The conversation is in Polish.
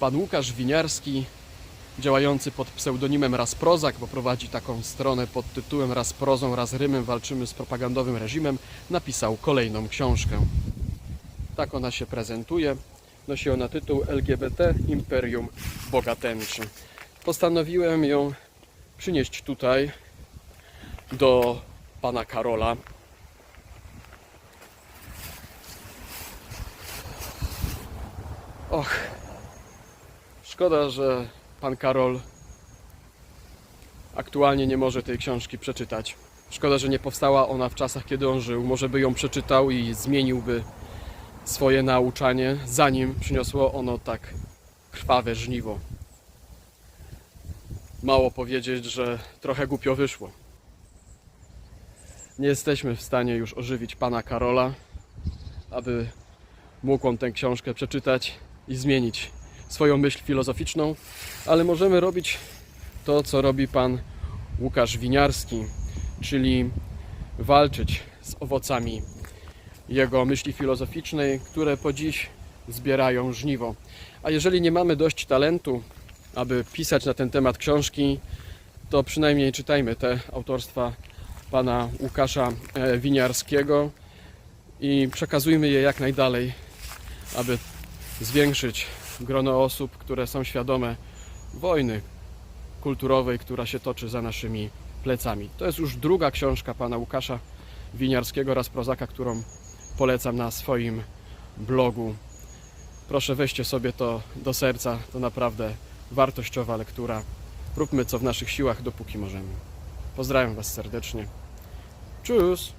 Pan Łukasz Winiarski, działający pod pseudonimem Raz Prozak, bo prowadzi taką stronę pod tytułem Raz prozą, raz rymem walczymy z propagandowym reżimem, napisał kolejną książkę. Tak ona się prezentuje. Nosi ona tytuł LGBT Imperium Bogatęczy. Postanowiłem ją przynieść tutaj do pana Karola. Och, szkoda, że pan Karol aktualnie nie może tej książki przeczytać. Szkoda, że nie powstała ona w czasach, kiedy on żył. Może by ją przeczytał i zmieniłby swoje nauczanie, zanim przyniosło ono tak krwawe żniwo. Mało powiedzieć, że trochę głupio wyszło. Nie jesteśmy w stanie już ożywić pana Karola, aby mógł on tę książkę przeczytać i zmienić swoją myśl filozoficzną, ale możemy robić to, co robi pan Łukasz Winiarski, czyli walczyć z owocami jego myśli filozoficznej, które po dziś zbierają żniwo. A jeżeli nie mamy dość talentu, aby pisać na ten temat książki, to przynajmniej czytajmy te autorstwa pana Łukasza e, Winiarskiego i przekazujmy je jak najdalej, aby zwiększyć grono osób, które są świadome wojny kulturowej, która się toczy za naszymi plecami. To jest już druga książka pana Łukasza Winiarskiego oraz Prozaka, którą polecam na swoim blogu. Proszę weźcie sobie to do serca, to naprawdę wartościowa lektura. Róbmy co w naszych siłach, dopóki możemy. Pozdrawiam Was serdecznie. Tschüss!